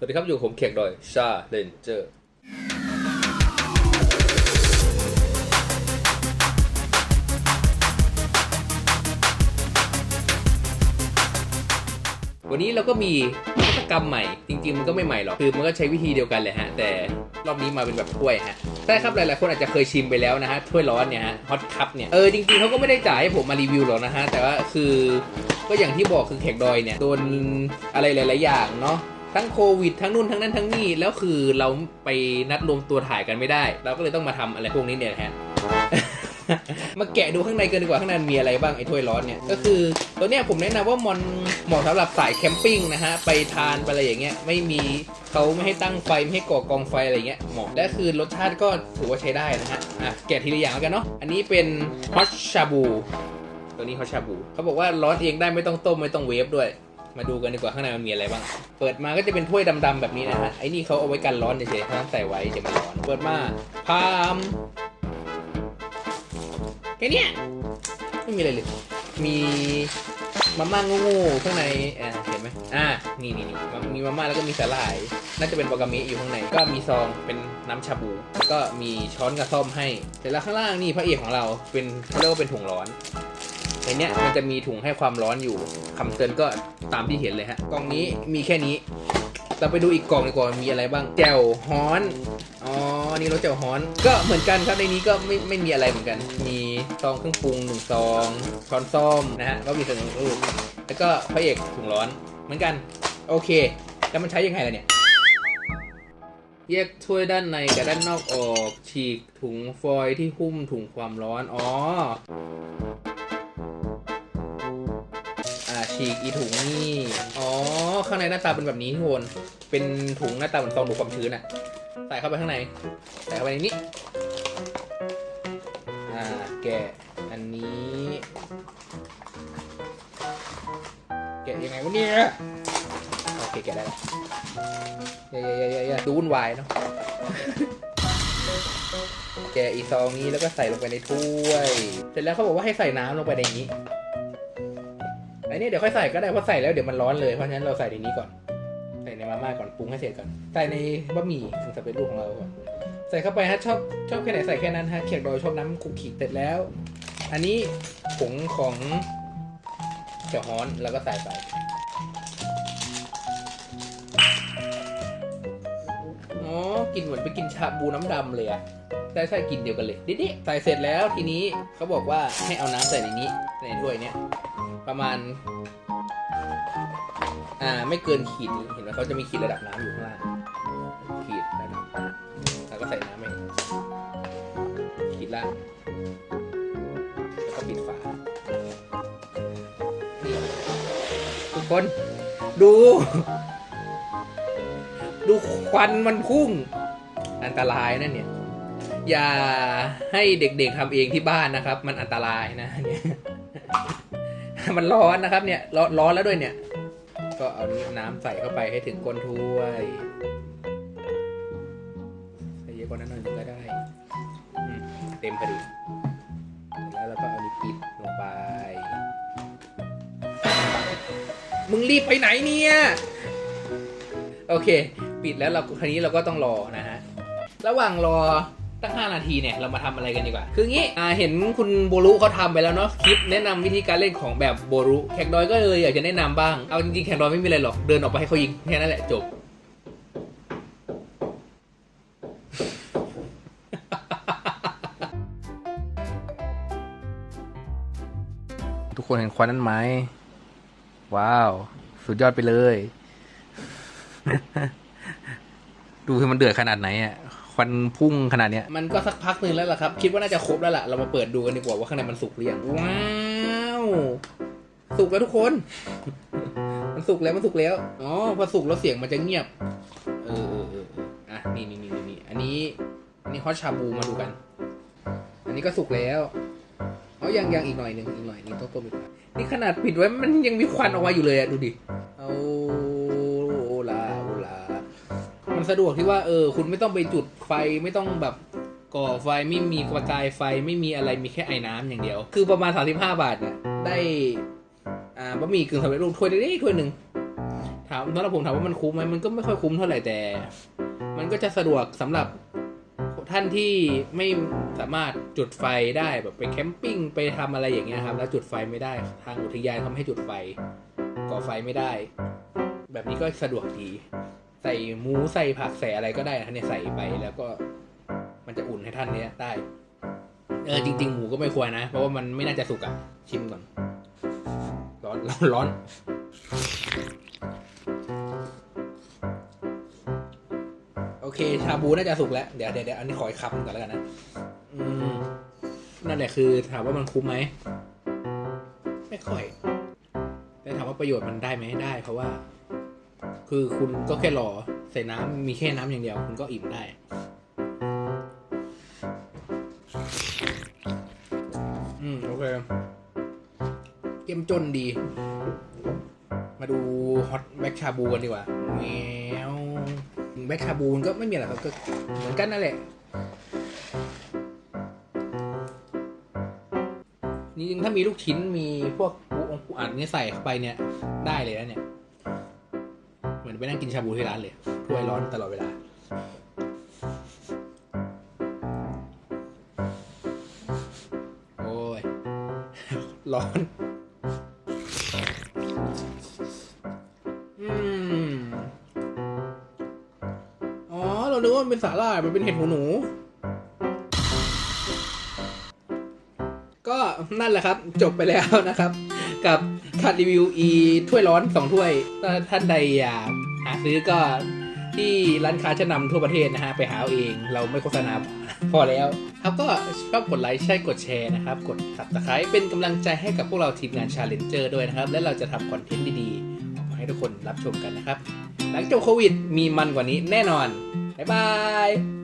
สวัสดีครับ อยู่ผมเขกดอยชาเลนเจอร์วันนี้เราก็มีนวัตกรรมใหม่ จริง ๆ มันก็ไม่ใหม่หรอก คือมันก็ใช้วิธีเดียวกันเลยฮะ แต่รอบนี้มาเป็นแบบถ้วยฮะใช่ครับหลายๆคนอาจจะเคยชิมไปแล้วนะฮะ ถ้วยร้อนเนี่ยฮะฮอตคัพเนี่ย เออ จริง ๆเขาก็ไม่ได้จ่ายให้ผมมารีวิวหรอกนะฮะ แต่ว่าคือก็อย่างที่บอกคือแขกดอยเนี่ย โดนอะไรหลาย ๆ อย่างเนาะ ทั้งโควิด ทั้งนู่นทั้งนั้นทั้งนี่แล้วคือเราไปนัดรวมตัวถ่ายกันไม่ได้ เราก็เลยต้องมาทำอะไรพวกนี้เนี่ยฮะมาแกะดูข้างในกันดีกว่าข้างในมีอะไรบ้างไอ้ถ้วยร้อนเนี่ยก็คือตัวเนี้ยผมแนะนำว่ามันเหมาะสำหรับสายแคมปิ้งนะฮะไปทานไปอะไรอย่างเงี้ยไม่มีเขาไม่ให้ตั้งไฟไม่ให้ก่อกองไฟอะไรเงี้ยเหมาะและคือรสชาติก็ถือว่าใช้ได้นะฮะอะแกะทีละอย่างแล้วกันเนาะอันนี้เป็นฮอตชาบูตัวนี้เขาชาบูเขาบอกว่าร้อนเองได้ไม่ต้องต้มไม่ต้องเวฟด้วย มาดูกันดีกว่าข้างในมันมีอะไรบ้าง เปิดมาก็จะเป็นถ้วยดำๆแบบนี้นะฮะ ไอ้นี่เขาเอาไว้กันร้อนเฉยๆเขาใส่ไว้เดี๋ยวมันร้อน เปิดมาพามแค่นี้ไม่มีอะไรเลย มีมาม่างูข้างในอ่าเห็นไหมอ่า นี่นี่นี่มีมาม่าแล้วก็มีสาหร่าย น่าจะเป็นวากามิอยู่ข้างใน ก็มีซองเป็นน้ำชาบู แล้วก็มีช้อนกับซ่อมให้ เสร็จแล้วข้างล่างนี่พระเอกของเราเป็นเขาเรียกว่าเป็นถุงร้อน ในเนี้ยมันจะมีถุงให้ความร้อนอยู่คำเตือนก็ตามที่เห็นเลยฮะกล่องนี้มีแค่นี้ เราไปดูอีกกล่องดีกว่ามีอะไรบ้างแจ่วฮ้อนอ๋อนี่รสแจ่วฮ้อน ก็เหมือนกันครับในนี้ก็ไม่ไม่มีอะไรเหมือนกัน มีซองเครื่องปรุงหนึ่งซองช้อนส้อมนะฮะก็มีส่วนรูปแล้วก็พระเอกถุงร้อนเหมือนกัน โอเค แล้วมันใช้ยังไงล่ะเนี่ยแยกถ้วยด้านในกับด้านนอกออก ฉีกถุงฟอยล์ที่หุ้มถุงความร้อน อ๋อ ฉีกอีถุงนี่ อ๋อ ข้างในหน้าตาเป็นแบบนี้ทุกคน เป็นถุงหน้าตาเหมือนซองดูดความชื้นอะใส่เข้าไปข้างใน ใส่เข้าไปในนี้ อ่า แกะ อันนี้ แกะยังไงวะเนี่ยโอเคแกะได้แล้วเย้เย้เย้เย้ดูวุ่นวายเนาะ แกะอีซองนี้แล้วก็ใส่ลงไปในถ้วย เสร็จแล้วเขาบอกว่าให้ใส่น้ำลงไปในนี้ ไอ้นี่เดี๋ยวค่อยใส่ก็ได้เพราะใส่แล้วเดี๋ยวมันร้อนเลยเพราะฉะนั้นเราใส่ในนี้ก่อนใส่ในมาม่าก่อนปรุงให้เสร็จก่อนใส่ในบะหมี่ถึงสำเร็จรูปของเราก่อนใส่เข้าไปฮะชอบชอบแค่ไหนใส่แค่นั้นฮะเขียดโดยชอบน้ำคุกขีดเสร็จแล้ว อันนี้ผงของเจียวฮ้อนแล้วก็ใส่ไปอ๋อกลินเหมือนไปกินชาบูน้ำดำเลยอะใช่ใช่กลินเดียวกันเลยดิๆใส่เสร็จแล้วทีนี้เขาบอกว่าให้เอาน้ำใส่ในนี้ในถ้วยเนี้ย ประมาณ อ่า ไม่เกินขีดนี้เห็นไหมเขาจะมีขีดระดับน้ำอยู่ข้างล่าง ขีดระดับแล้วก็ใส่น้ำไปขีดล่าง แล้วก็ปิดฝา นี่ทุกคน ดู ดูควันมันพุ่ง อันตรายนะเนี่ยอย่าให้เด็กๆทำเองที่บ้านนะครับ มันอันตรายนะเนี่ย มันร้อนนะครับเนี่ยร้อนร้อนแล้วด้วยเนี่ย ก็เอาน้ำใส่เข้าไปให้ถึงก้นถ้วยใส่เยอะกว่านั้นหน่อยนึงก็ได้เต็มพอดีเสร็จแล้วเราก็เอานี้ปิดลงไป มึงรีบไปไหนเนี่ย โอเค ปิดแล้วเราคราวนี้เราก็ต้องรอนะฮะ ระหว่างรอ ตั้ง 5 นาทีเนี่ย เรามาทำอะไรกันดีกว่า คืองี้อ่าเห็นคุณโบรุเขาทำไปแล้วเนาะคลิปแนะนำวิธีการเล่นของแบบโบรุแขกดอยก็เลยอยากจะแนะนำบ้าง เอาจริงๆแขกดอยไม่มีอะไรหรอก เดินออกไปให้เขายิงแค่นั้นแหละจบ ทุกคนเห็นควันนั้นไหม ว้าว สุดยอดไปเลย ดูให้มันเดือดขนาดไหนอะ ควันพุ่งขนาดเนี้ยมันก็สักพักหนึ่งแล้วล่ะครับ คิดว่าน่าจะครบแล้วล่ะ เรามาเปิดดูกันดีกว่าว่าข้างในมันสุกหรือยังว้าวสุกแล้วทุกคน มันสุกแล้วมันสุกแล้วอ๋อพอสุกแล้วเสียงมันจะเงียบ เออเออเออเอออะนี่นี่นี่นี่นี่อันนี้ อันนี้ฮอตชาบูมาดูกัน อันนี้ก็สุกแล้วอ๋อยังยังอีกหน่อยหนึ่งอีกหน่อยนี่ต้องต้มอีกหน่อยนี่ขนาดปิดไว้มันยังมีควันออกมาอยู่เลยอะดูดิ สะดวกที่ว่าเออคุณไม่ต้องไปจุดไฟไม่ต้องแบบก่อไฟไม่มีประกายไฟไม่มีอะไรมีแค่ไอ้น้ำอย่างเดียว คือประมาณ 35 บาทเนี่ยได้อ่าบะหมี่กึ่งสำเร็จรูปถ้วยเล็กๆถ้วยหนึ่งแถามสำหรับผมถามว่ามันคุ้มไหมมันก็ไม่ค่อยคุ้มเท่าไหร่แต่ มันก็จะสะดวกสำหรับท่านที่ไม่สามารถจุดไฟได้แบบไปแคมปิ้งไปทำอะไรอย่างเงี้ยครับ แล้วจุดไฟไม่ได้ทางอุทยานทำให้จุดไฟก่อไฟไม่ได้ แบบนี้ก็สะดวกดีใส่หมูใส่ผักใส่อะไรก็ได้นะเนี่ยใส่ไปแล้วก็ มันจะอุ่นให้ท่านเนี้ยได้เออจริง ๆ หมูก็ไม่ควรนะ เพราะว่ามันไม่น่าจะสุกอะชิมก่อน ร้อนร้อนร้อนโอเค ชาบูน่าจะสุกแล้ว เดี๋ยวเดี๋ยวเดี๋ยวอันนี้ขออีกคำหนึ่งก่อนแล้วกันนะอืมนั่นแหละคือถามว่ามันคุ้มไหมไม่ค่อย แต่ถามว่าประโยชน์มันได้ไหมได้ เพราะว่า คือคุณก็แค่รอใส่น้ำมีแค่น้ำอย่างเดียว คุณก็อิ่มได้ อืม โอเคเกมจนดี มาดูฮอตแบ็กชาบูกันดีกว่าแมวแบ็กชาบูนก็ไม่มีอะไรครับก็เหมือนกันนั่นแหละนี่จริงๆถ้ามีลูกชิ้นมีพวกองปูอัดนี่ใส่เข้าไปเนี่ย ได้เลยนะเนี่ย ไปนั่งกินชาบูที่ร้านเลยถ้วยร้อนตลอดเวลา โอ้ย ร้อนอ๋อ เรานึกว่ามันเป็นสาหร่ายมันเป็นเห็ดหูหนู ก็นั่นแหละครับ จบไปแล้วนะครับ กับคัดรีวิวอีถ้วยร้อนสองถ้วยถ้าท่านใดอยากาซื้อก็ที่ร้านค้าชั้นนำทั่วประเทศนะฮะ ไปหาเอาเองเราไม่โฆษณาพอแล้ว ครับก็ชอบกดไลค์ใช่กดแชร์นะครับ กดสับตะไคร้เป็นกำลังใจให้กับพวกเราทีมงานชาเลนเจอร์ด้วยนะครับ และเราจะทำคอนเทนต์ดีๆออกมาให้ทุกคนรับชมกันนะครับ หลังจบโควิดมีมันกว่านี้แน่นอน บ๊ายบาย